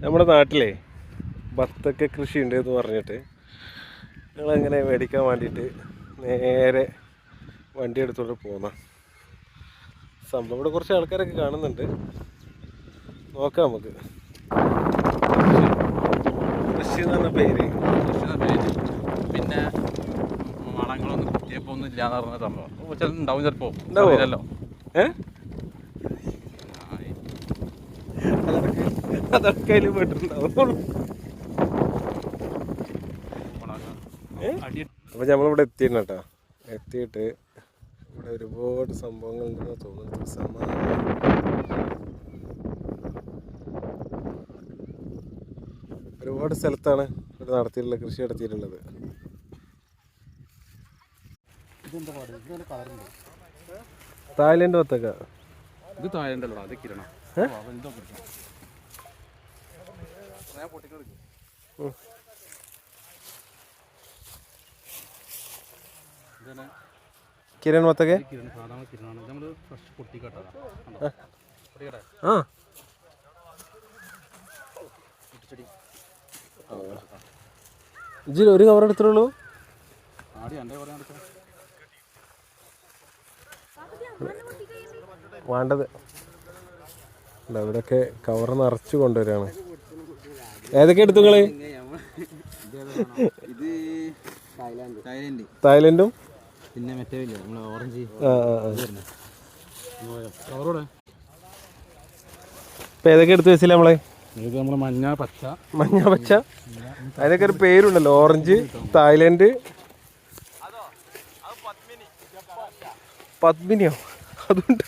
നമ്മുടെ നാട്ടിലെ ബത്തക്ക കൃഷി ഉണ്ട് എന്ന് പറഞ്ഞിട്ട് ഞങ്ങളങ്ങനെ മേടിക്കാൻ വേണ്ടിയിട്ട് നേരെ വണ്ടി എടുത്തോണ്ട് പോന്ന സംഭവം. ഇവിടെ കുറച്ച് ആൾക്കാരൊക്കെ കാണുന്നുണ്ട്. നോക്കാം നമുക്ക്. കൃഷി എന്ന് പറഞ്ഞ പേര്. പേര്. പിന്നെ വളങ്ങളൊന്നും കുത്തിയപ്പോ ഒന്നും ഇല്ലാന്ന് പറഞ്ഞ സംഭവം. ചില ഉണ്ടാവും ചിലപ്പോ. ഉണ്ടാവില്ലല്ലോ അറിയില്ലല്ലോ. അതൊക്കെ അപ്പോൾ നമ്മളിവിടെ എത്തിയിരുന്നു കേട്ടോ. എത്തിയിട്ട് ഇവിടെ ഒരുപാട് സംഭവങ്ങൾ ഉണ്ടെന്ന് തോന്നുന്നു സമാധാനം. ഒരുപാട് സ്ഥലത്താണ് ഇവിടെ നടത്തിയിട്ടുള്ള കൃഷി നടത്തിയിട്ടുള്ളത്. തായ്ലൻഡ് വത്തക്ക. ഇത് തായ്ലൻഡ് താഴെണ്ടല്ലോ അത് കിരണം. ഏ? ഉം. കിരൺ സാധാരണ കിരണമാണ് നമ്മൾ ഫ്രഷ് പൊട്ടിക്കട്ടതാ പൊട്ടിക്കട്ടെ. ആ. ഇജ്ജ് ഒരു കവർ എടുത്തുള്ളൂ വേണ്ടത്. ഇവിടെയൊക്കെ കവർ നിറച്ച് കൊണ്ടുവരികയാണ്. ഏതൊക്കെ എടുത്തു നിങ്ങൾ? ഇത് തായ്ലാൻഡ്. പിന്നെ മറ്റേ ഓറഞ്ച്. ഇപ്പം ഏതൊക്കെ എടുത്തു വെച്ചില്ല നമ്മളെ? മഞ്ഞ പച്ച. മഞ്ഞ പച്ച? അതിനൊക്കെ ഒരു പേരുണ്ടല്ലോ ഓറഞ്ച് തായ്ലൻഡ്. പത്മിനിയോ? അതുണ്ട്.